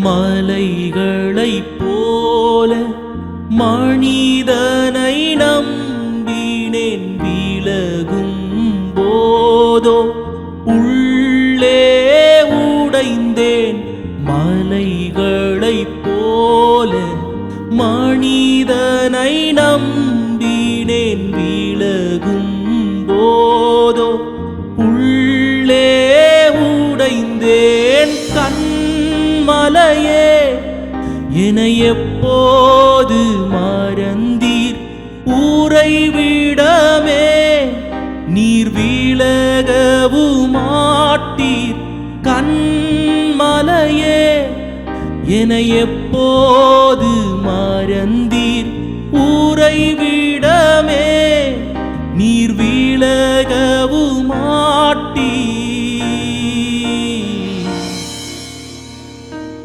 மலைகளைப் போல மனிதனை நம்பினேன் விலகும் போதோ உள்ளே உடைந்தேன் மலைகளைப் போல மனிதனை நம்பினேன் விலகும் போதோ உள்ளே உடைந்தேன் கண் மலையே என எப்போது மறந்தீர்? ஊரை விடமே நீர் விலகவு மாட்டீர் கண்மலையே என எப்போது மறந்தீர்? ஊரை விடமே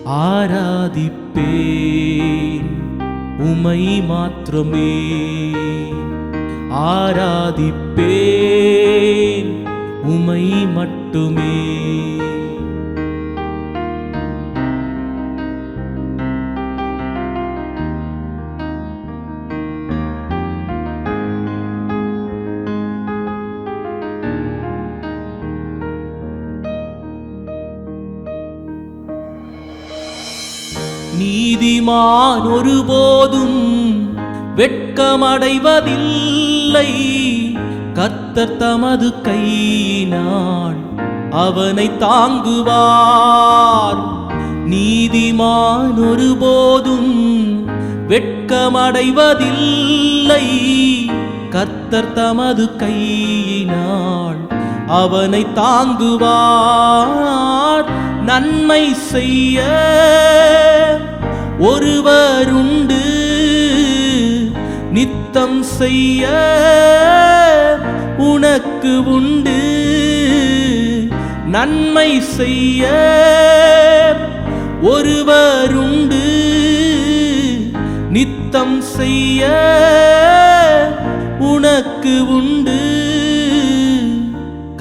ஆராதிப்பேன் உமை மாத்திரமே. ஆராதிப்பேன். உமை மட்டுமே. நீதிமான் ஒருபோதும் வெட்கமடைவதில்லை. கர்த்தர் தமது கையினால் அவனை தாங்குவார். நீதிமான் ஒருபோதும் வெட்கமடைவதில்லை. கர்த்தர் தமது கையினால் அவனை தாங்குவார் நன்மை செய்ய ஒருவர் உண்டு. நித்தம் செய்ய உனக்கு உண்டு. நன்மை செய்ய ஒருவர் உண்டு. நித்தம் செய்ய உனக்கு உண்டு.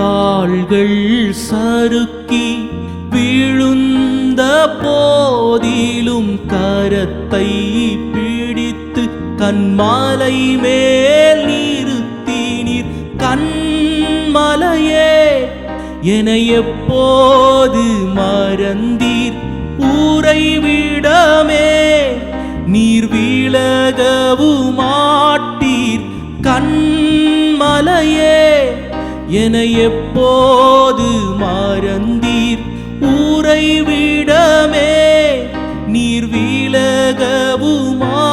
கால்கள் சறுக்கி விழுந்த போதிலும் கரத்தை பிடித்து கண்மாலை மேல் நிறுத்தினீர். கண்மலையே என எப்போது மறந்தீர்? ஊரை விடமே நீர் விலகவு மாட்டீர் கண்மலையே என எப்போது மறந்தீர்? ஊரை விடமே நீர் விலகவுமா?